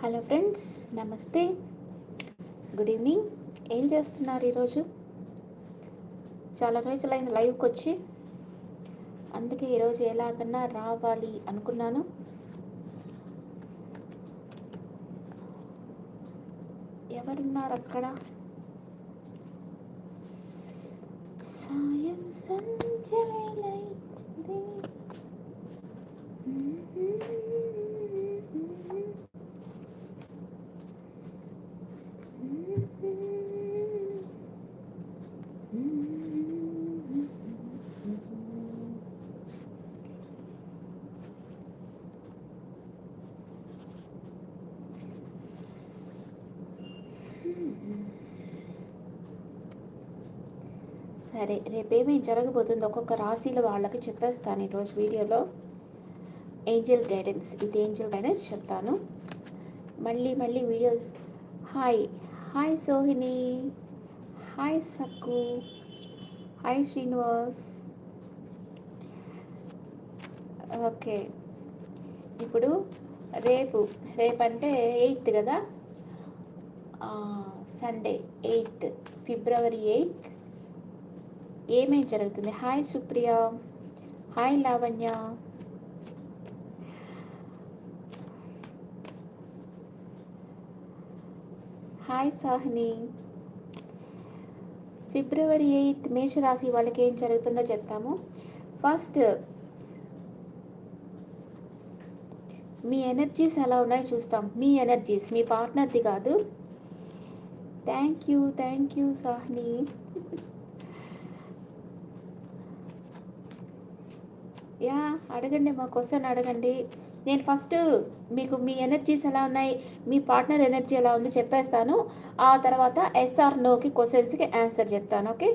Hello friends నమస్తే. Good evening ఏం చేస్తున్నారు ఈరోజు? చాలా రోజులైంది లైవ్కి వచ్చి. అందుకే ఈరోజు ఎలాగన్నా రావాలి అనుకున్నాను. ఎవరున్నారు అక్కడ? సాయం సంధ్య వేళైంది. సరే రేపేమి జరగబోతుందో ఒక్కొక్క రాశిలో వాళ్ళకి చెప్పేస్తాను ఈరోజు వీడియోలో. ఏంజల్ గైడెన్స్ ఇది ఏంజల్ గైడెన్స్ చెప్తాను. మళ్ళీ మళ్ళీ videos. Hi hi Sohini hi Sakku hi Srinivas okay ఇప్పుడు రేపు రేపంటే ఎయిత్ కదా? Sunday eighth. February eighth. ఏమేం జరుగుతుంది? Hi Supriya. Hi Lavanya. Hi Sahni. February eighth మేషరాశి వాళ్ళకి ఏం జరుగుతుందో చెప్తాము. ఫస్ట్ మీ ఎనర్జీస్ ఎలా ఉన్నాయో చూస్తాం. మీ ఎనర్జీస్ మీ పార్ట్నర్ది కాదు. Thank you thank you Sahni. Yeah అడగండి మా క్వశ్చన్ అడగండి. నేను ఫస్ట్ మీకు మీ ఎనర్జీస్ ఎలా ఉన్నాయి మీ పార్ట్నర్ ఎనర్జీ ఎలా ఉంది చెప్పేస్తాను. ఆ తర్వాత ఎస్ఆర్ నోకి క్వశ్చన్స్కి ఆన్సర్ చెప్తాను okay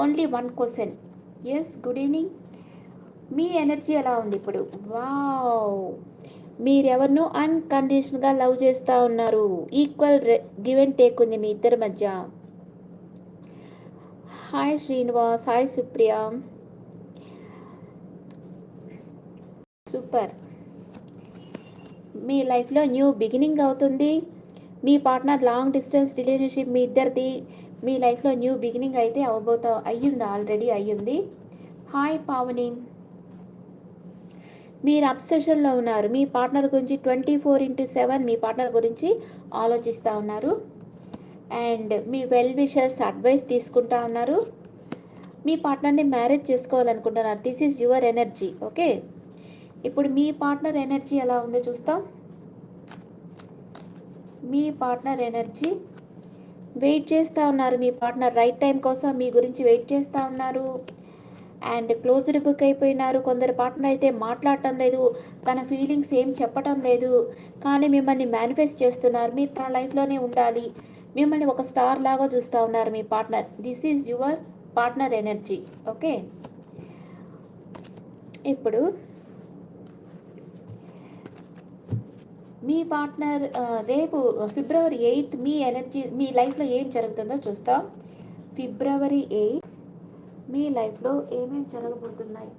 only one question yes good evening మీ ఎనర్జీ ఎలా ఉంది ఇప్పుడు? వావ్ మీరెవరినో అన్కండిషన్గా లవ్ చేస్తూ ఉన్నారు. ఈక్వల్ గివ్ అండ్ టేక్ ఉంది మీ ఇద్దరి మధ్య. Hi Srinivas. Hi Supriya. Super. మీ లైఫ్లో న్యూ బిగినింగ్ అవుతుంది. మీ పార్ట్నర్ లాంగ్ డిస్టెన్స్ రిలేషన్షిప్ మీ ఇద్దరిది మీ లైఫ్లో న్యూ బిగినింగ్ అయితే అవబోతా అయ్యింది ఆల్రెడీ అయ్యింది. హాయ్ పావని. మీరు అబ్సెషన్లో ఉన్నారు. మీ పార్ట్నర్ గురించి ట్వంటీ ఫోర్ ఇంటూ సెవెన్ మీ పార్ట్నర్ గురించి ఆలోచిస్తూ ఉన్నారు. అండ్ మీ వెల్ విషర్స్ అడ్వైస్ తీసుకుంటా ఉన్నారు. మీ పార్ట్నర్ని marriage చేసుకోవాలనుకుంటున్నారు. This is your energy okay? ఇప్పుడు మీ పార్ట్నర్ ఎనర్జీ ఎలా ఉందో చూస్తాం. మీ పార్ట్నర్ ఎనర్జీ వెయిట్ చేస్తూ ఉన్నారు మీ పార్ట్నర్ రైట్ టైం కోసం మీ గురించి వెయిట్ చేస్తూ ఉన్నారు. అండ్ క్లోజ్డ్ బుక్ అయిపోయినారు. కొందరు పార్ట్నర్ అయితే మాట్లాడటం లేదు. తన ఫీలింగ్స్ ఏం చెప్పటం లేదు. కానీ మిమ్మల్ని మేనిఫెస్ట్ చేస్తున్నారు. మీరు తన లైఫ్లోనే ఉండాలి. మిమ్మల్ని ఒక స్టార్ లాగా చూస్తూ ఉన్నారు మీ partner this is your partner energy okay ఇప్పుడు మీ పార్ట్నర్ రేపు ఫిబ్రవరి ఎయిత్ మీ ఎనర్జీ మీ లైఫ్లో ఏం జరుగుతుందో చూస్తాం. ఫిబ్రవరి ఎయిత్ మీ లైఫ్లో ఏమేమి జరగబోతున్నాయి?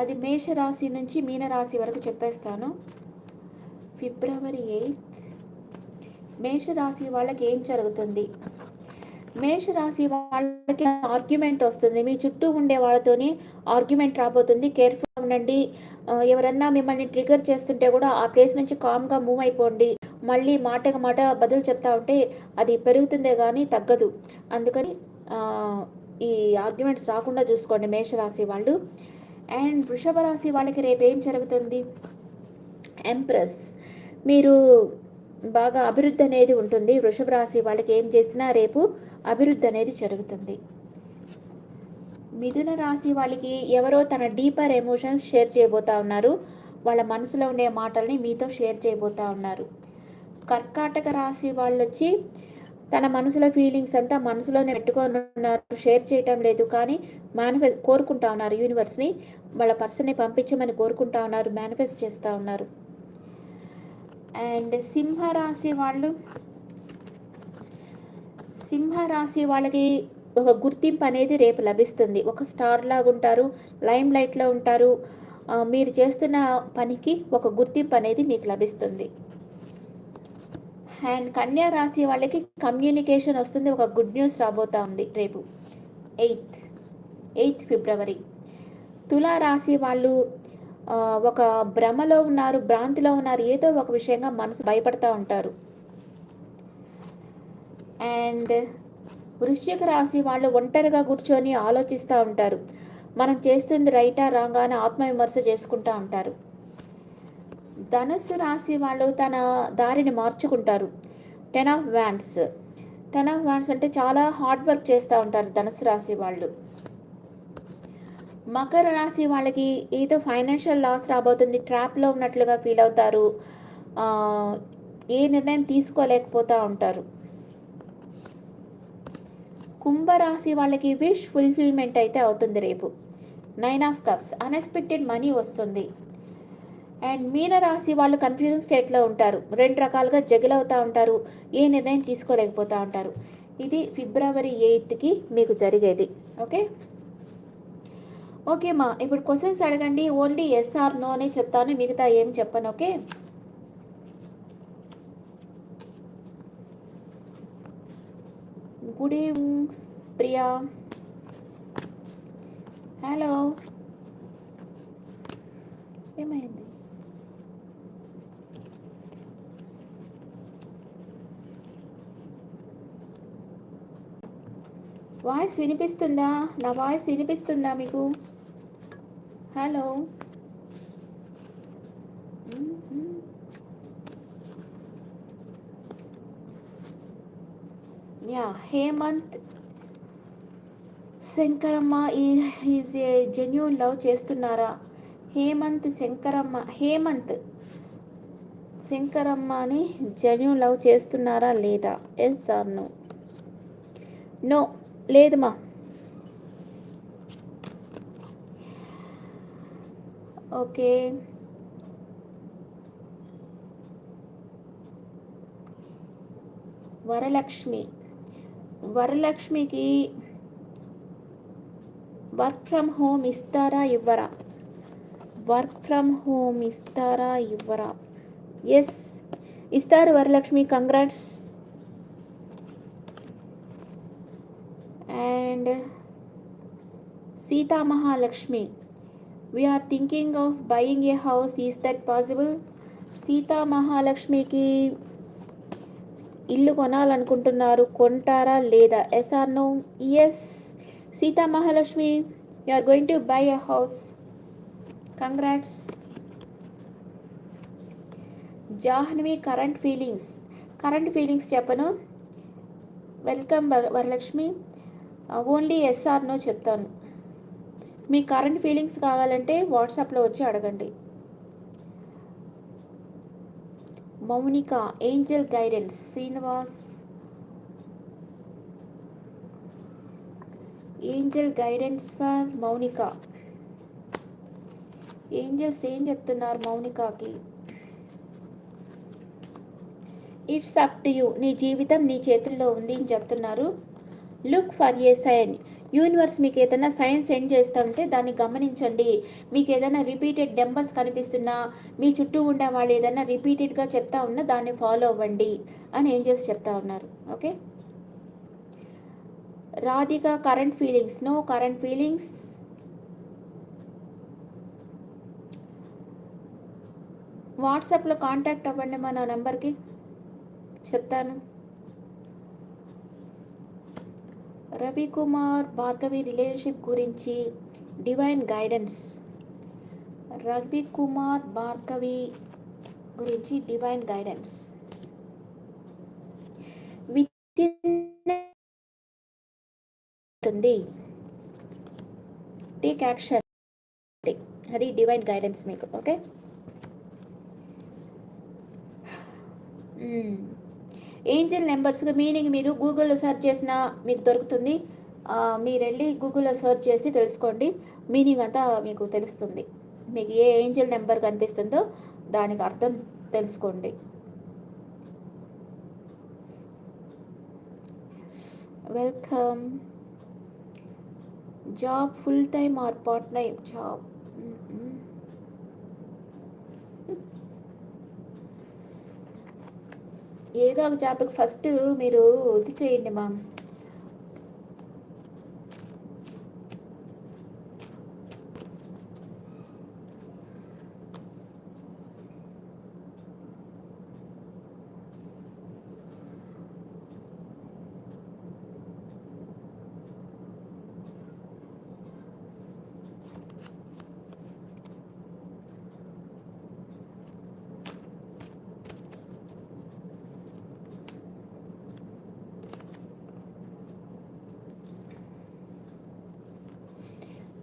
అది మేషరాశి నుంచి మీనరాశి వరకు చెప్పేస్తాను. ఫిబ్రవరి ఎయిత్ మేషరాశి వాళ్ళకి ఏం జరుగుతుంది? మేషరాశి వాళ్ళకి ఆర్గ్యుమెంట్ వస్తుంది. మీ చుట్టూ ఉండే వాళ్ళతోని ఆర్గ్యుమెంట్ రాబోతుంది. కేర్ఫుల్ ఉండండి ఎవరన్నా మిమ్మల్ని ట్రిగర్ చేస్తుంటే కూడా ఆ ప్లేస్ నుంచి కామ్గా మూవ్ అయిపోండి. మళ్ళీ మాటకు మాట బదులు చెప్తా ఉంటే అది పెరుగుతుందే కానీ తగ్గదు. అందుకని ఈ ఆర్గ్యుమెంట్స్ రాకుండా చూసుకోండి మేషరాశి వాళ్ళు. అండ్ వృషభ రాశి వాళ్ళకి రేపు ఏం జరుగుతుంది? ఎంప్రెస్ మీరు బాగా అభివృద్ధి అనేది ఉంటుంది. వృషభ రాశి వాళ్ళకి ఏం చేసినా రేపు అభివృద్ధి అనేది జరుగుతుంది. మిథున రాశి వాళ్ళకి ఎవరో తన డీపర్ ఎమోషన్స్ షేర్ చేయబోతా ఉన్నారు. వాళ్ళ మనసులో ఉండే మాటల్ని మీతో షేర్ చేయబోతా ఉన్నారు. కర్కాటక రాశి వాళ్ళు వచ్చి తన మనసులో ఫీలింగ్స్ అంతా మనసులోనే పెట్టుకొని ఉన్నారు. షేర్ చేయటం లేదు కానీ మేనిఫెస్ట్ కోరుకుంటా ఉన్నారు. యూనివర్స్ని వాళ్ళ పర్సన్ని పంపించమని కోరుకుంటా ఉన్నారు. మేనిఫెస్ట్ చేస్తూ ఉన్నారు. అండ్ సింహరాశి వాళ్ళు సింహరాశి వాళ్ళకి ఒక గుర్తింపు అనేది రేపు లభిస్తుంది. ఒక స్టార్ లాగా ఉంటారు లైమ్ లైట్లో ఉంటారు. మీరు చేస్తున్న పనికి ఒక గుర్తింపు అనేది మీకు లభిస్తుంది. అండ్ కన్యా రాశి వాళ్ళకి కమ్యూనికేషన్ వస్తుంది. ఒక గుడ్ న్యూస్ రాబోతా ఉంది రేపు. Eighth eighth February. తులా రాశి వాళ్ళు ఒక భ్రమలో ఉన్నారు భ్రాంతిలో ఉన్నారు. ఏదో ఒక విషయంగా మనసు భయపడతా ఉంటారు. అండ్ వృశ్చిక రాశి వాళ్ళు ఒంటరిగా కూర్చొని ఆలోచిస్తూ ఉంటారు. మనం చేస్తుంది రైటా రాంగా అని ఆత్మవిమర్శ చేసుకుంటూ ఉంటారు. ధనుస్సు రాశి వాళ్ళు తన దారిని మార్చుకుంటారు. Ten of wands ten of wands అంటే చాలా హార్డ్ వర్క్ చేస్తూ ఉంటారు ధనుసు రాశి వాళ్ళు. మకర రాశి వాళ్ళకి ఏదో ఫైనాన్షియల్ లాస్ రాబోతుంది ట్రాప్లో ఉన్నట్లుగా ఫీల్ అవుతారు. ఏ నిర్ణయం తీసుకోలేకపోతూ ఉంటారు. కుంభరాశి వాళ్ళకి విష్ ఫుల్ఫిల్మెంట్ అయితే అవుతుంది రేపు. Nine of cups unexpected money వస్తుంది. అండ్ మీన రాశి వాళ్ళు కన్ఫ్యూజన్ స్టేట్లో ఉంటారు. రెండు రకాలుగా జగిల్ అవుతూ ఉంటారు. ఏ నిర్ణయం తీసుకోలేకపోతూ ఉంటారు. ఇది ఫిబ్రవరి ఎయిత్కి మీకు జరిగేది. ఓకే ఓకే మా. ఇప్పుడు క్వశ్చన్స్ అడగండి. ఓన్లీ ఎస్ ఆర్ నో అనే చెప్తాను. మిగతా ఏం చెప్పను. Okay good evening Priya. Hello. ఏమైంది? వాయిస్ వినిపిస్తుందా? నా వాయిస్ వినిపిస్తుందా మీకు? Hello. Yeah Hemanth Shankaramma is a genuine love చేస్తున్నారా? హేమంత్ శంకరమ్మ హేమంత్ శంకరమ్మని జెన్యున్ లవ్ చేస్తున్నారా లేదా? ఎస్ ఆర్ నో నో లేదమ్మా okay. Varalakshmi వరలక్ష్మికి work from home ఇస్తారా ఇవ్వరా వర్క్ ఫ్రమ్ హోమ్ ఇస్తారా ఇవ్వరా ఎస్ ఇస్తారు Varalakshmi congrats and Sita Mahalakshmi we are thinking of buying a house is that possible Sita మహాలక్ష్మికి ఇల్లు కొనాలనుకుంటున్నారు కొంటారా లేదా? Yes or no yes Sita Mahalakshmi you are going to buy a house congrats Jahnavi current feelings current feelings చెప్పను. Welcome వర Varalakshmi. Uh, only ఎస్ఆర్నో చెప్తాను. మీ current feelings కావాలంటే వాట్సాప్లో వచ్చి అడగండి. Mounika angel guidance Srinivas. Angel guidance for Mounika. Angels ఏం చెప్తున్నారు మౌనికాకి? It's up to you. నీ జీవితం నీ చేతుల్లో ఉంది అని చెప్తున్నారు. Look for a sign. Universe మీకు ఏదైనా సైన్స్ సెండ్ చేస్తూ ఉంటే దాన్ని గమనించండి. మీకు ఏదైనా రిపీటెడ్ నెంబర్స్ కనిపిస్తున్నా మీ చుట్టూ ఉండే వాళ్ళు ఏదైనా రిపీటెడ్గా చెప్తా ఉన్నా దాన్ని ఫాలో అవ్వండి అని ఏం చేసి చెప్తా ఉన్నారు. Okay? Radhika current feelings no current feelings వాట్సాప్లో కాంటాక్ట్ అవ్వండి మా నా నెంబర్కి చెప్తాను. రవికుమార్ భార్గవి రిలేషన్షిప్ గురించి డివైన్ గైడెన్స్. రవికుమార్ భార్గవి గురించి divine guidance. With take action. అది డివైన్ గైడెన్స్ మీకు ఓకే? ఏంజిల్ నెంబర్స్కి మీనింగ్ మీరు గూగుల్లో సెర్చ్ చేసినా మీకు దొరుకుతుంది. మీరు వెళ్ళి గూగుల్లో సెర్చ్ చేసి తెలుసుకోండి. మీనింగ్ అంతా మీకు తెలుస్తుంది. మీకు ఏ ఏంజిల్ నెంబర్ కనిపిస్తుందో దానికి అర్థం తెలుసుకోండి. Welcome. Job full time or part time job. ఏదో ఒక జాబ్కి ఫస్ట్ మీరు ఇది చేయండి మామ్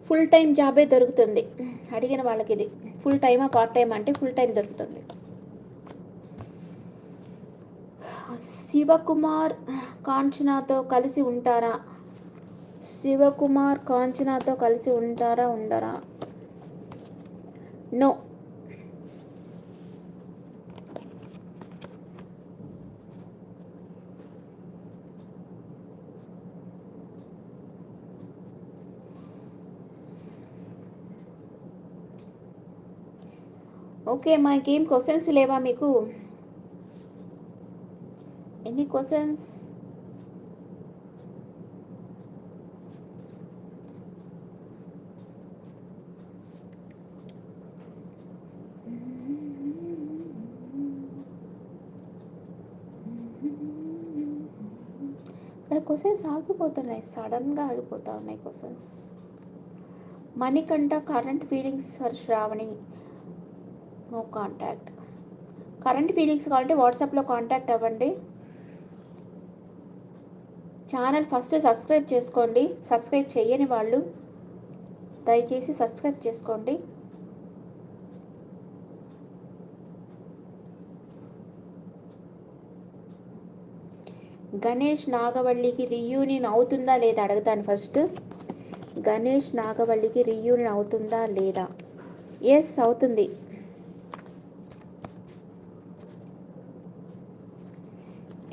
ఫుల్ టైం జాబే దొరుకుతుంది. అడిగిన వాళ్ళకి ఇది. ఫుల్ టైమా పార్ట్ టైం అంటే ఫుల్ టైం దొరుకుతుంది. శివకుమార్ కాంచనాతో కలిసి ఉంటారా? శివకుమార్ కాంచనాతో కలిసి ఉంటారా ఉండరా? నో ఓకే మాకేం ఇంకేం క్వశ్చన్స్ లేవా మీకు? ఎన్ని క్వశ్చన్స్ ఇక్కడ క్వశ్చన్స్ ఆగిపోతున్నాయి. సడన్గా ఆగిపోతూ ఉన్నాయి questions Manikanta current feelings for Shravani no contact current feelings కావాలంటే వాట్సాప్లో కాంటాక్ట్ అవ్వండి. ఛానల్ ఫస్ట్ సబ్స్క్రైబ్ చేసుకోండి. సబ్స్క్రైబ్ చేయని వాళ్ళు దయచేసి సబ్స్క్రైబ్ చేసుకోండి. గణేష్ నాగవల్లికి రీయూనియన్ అవుతుందా లేదా అడుగుతాను ఫస్ట్ గణేష్ నాగవల్లికి రీయూనియన్ అవుతుందా లేదా? ఎస్ అవుతుంది.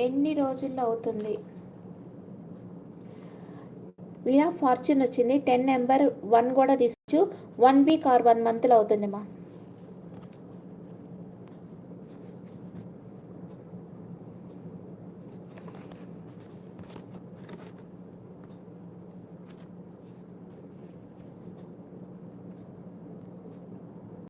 ఎన్ని రోజుల్లో అవుతుంది? వీణా ఫార్చ్యూన్ వచ్చింది. టెన్ నెంబర్ వన్ కూడా తీసుకోవచ్చు. వన్ వీక్ ఆర్ వన్ మంత్లో అవుతుంది మా